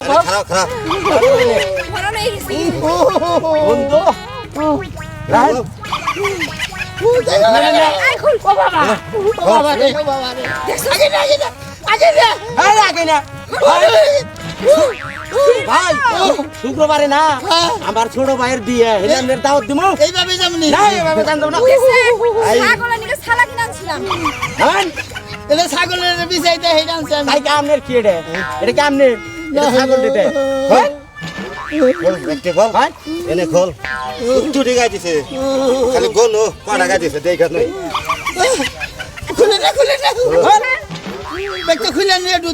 খারাপ খারাপ বন্ধু রাজ ভাই শুক্রবারে না আমার ছোট ভাইয়ের বিয়ে হেলামের দাওয়াত দিমু এইভাবে যেমনি না এভাবে জানতো না ছাগলের নিকে ছালা কিনে আনছিলাম হ্যাঁ এটা ছাগলের বিষয়টা আনছি আমি তাই কামনের কি এটা এটা কামনের ছাগল দিতে। হ্যাঁ? খোল একটি খোল। হ্যাঁ? এনে খোল। চুটি গাই দিছে খালি গোন ও গাই দিছে দেখা নই। খুলে না খুলে না খুলে। নিয়ে একটু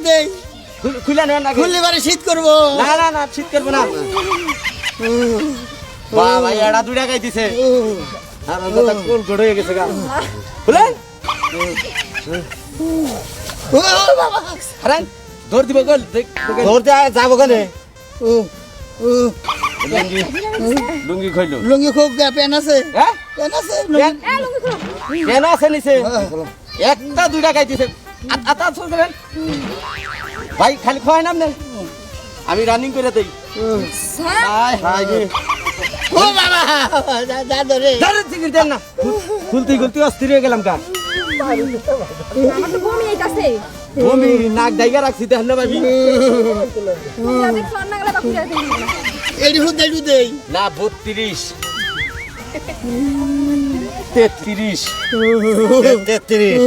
খুলে নেন না খুললে পরে শীত করব। না না না শীত করব না। ভাই এড়া দুইটা গাই দিছে আর আমরা তো কোল গড় হয়ে গেছে গা। খুলেন। ও বাবা। হারান। দৌড় দিব গোল ধরতে যাব ও লুঙ্গি খইলো লুঙ্গি খুব প্যান আছে। হ্যাঁ প্যান আছে প্যান? এ লুঙ্গি খুলো। কেন আছে নিচে। একটা দুইটা গাই দিছে আতা ভাই খালি খোয়াই নাম নেই আমি রানিং করে দেই। হ্যাঁ হাই হাই রে ও বাবা যা যা ধরে ধরে চিকির দেন না। খুল- খুলতে খুলতে অস্থির হয়ে গেলাম কা আমার তো বমি আইতাছে। ভূমি নাক ডাইগা রাখছি দেখেন ভাবি দেই এডি হুদ একটু দেই না বত্রিশ। তেত্রিশ। তেত্রিশ।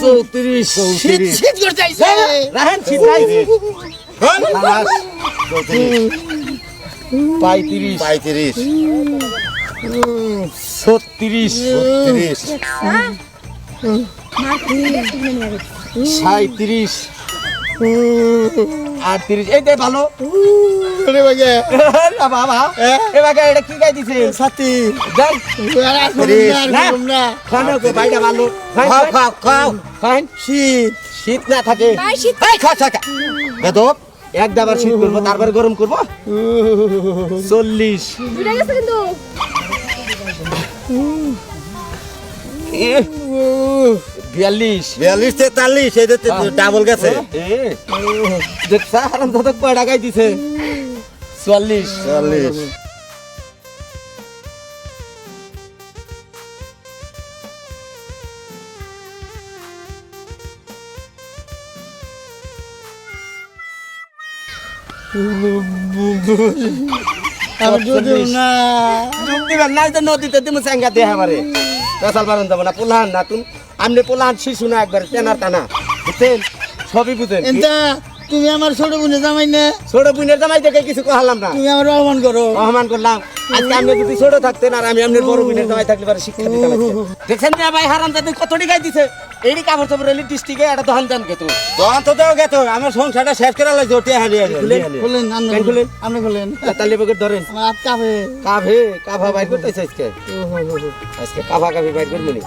চৌত্রিশ। শীত শীত করতে আইছে। রাহেন ছিটাই খোল পঁয়ত্রিশ। পঁয়ত্রিশ। ছত্রিশ। বত্রিশ সাঁত্রিশ আটত্রিশ। এই দে ভালো। ওরে বাগে না বাবা। এবার এটা কি গাই দিছে সাথী দেখ খানো বাইটা ভালো। খাও খাও খাও ফাইন শীত। শীত না থাকে। ভাই শীত এই খা খা বেদব এক দাবার শীত করব তারপরে গরম করব। চল্লিশ। কিন্তু। এ, বিয়াল্লিশ। বিয়াল্লিশ তেতাল্লিশ এই ডাবল গেছে। দেখছা হারাম দাদা কয়টা গাই দিছে? চুয়াল্লিশ। চল্লিশ আমি যদি না। ডুব দিবেন নাই নদীতে দিমু চাঙ্গা দেহ আমারে পেশাল বারণ দেবো না পোলাহান না তুমি আমনে পোলাহান শিশু না একবার তেনার টানা বুঝছেন? সবই বুঝেন। তুমি আমার ছোট বোনে জামাই না? ছোট বোনের জামাই দেখে কিছু কহালাম না। তুমি আমার অপমান করো। অপমান করলাম। আজকে আপনি যদি ছোট থাকতেন আর আমি আপনার বড় বোনের জামাই থাকলে পারে শিক্ষা দিতে লাগছে দেখছেন না ভাই হারাম দাদি কত টাকায় দিছে? এই কাপড় চাপড় রেলি ডিস্ট্রিক্টে এটা দহন দেন কে তো। দোকান তো দেও গেতো আমার সংসারটা শেষ করে লাগছে ওটি হারিয়ে খুলেন। খুলেন আপনি খুলেন? আপনি তালি বকের ধরেন। কাঁপে। কাভে কাভা বাইর করতেছে আজকে। আজকে কাভা কাভি বাইর করবি নি?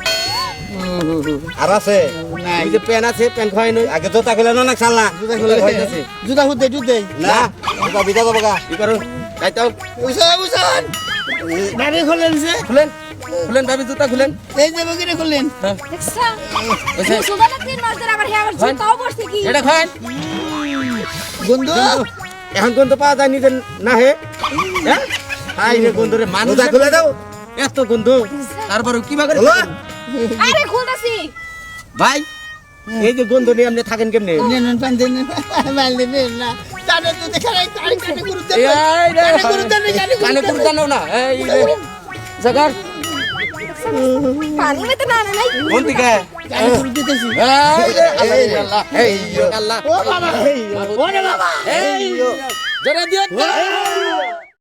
আর আছে? নাই। এই যে প্যান আছে প্যান খাওয়াই নই আগে জোতা খুলে না চালনা জুতা খুলে হইতাছে। জুতা খুলতে জুতে। না জোতা বিদা দেবো গা। কি করো তাই তো উষান উষান দাঁড়িয়ে খুললেন যে। খুলেন খুলেন ভাবি জুতা খুলেন। এই যে বকিরে খুললেন দেখছা। সুবানা তিন মাস ধরে আবার হে আবার জুতাও পড়ছে কি? এটা খান বন্ধু এখন গন্ধ পাওয়া যায় নিজের না হে? হ্যাঁ হাই রে গন্ধ রে মানুষ জোতা খুলে দাও এত গন্ধ। তারপরে কি বাগারে হলো? আরে খুলতাছি। ভাই এই যে গন্ধ নিয়ে আপনি থাকেন কেমনে? নেন নেন পান দেন মাল দেন না তাদের তো দেখা নাই তার কানে গুরুত্ব এই, এই কানে গুরুত্ব নেই কানে কানে গুরুত্ব নাও না। এই জাগার। পানি মেতে না নাই কোন দিকে? কানে গুরুত্ব দিতেছি। এই আল্লাহ এই আল্লাহ ও বাবা। এই ওরে বাবা। এই জোরে দিও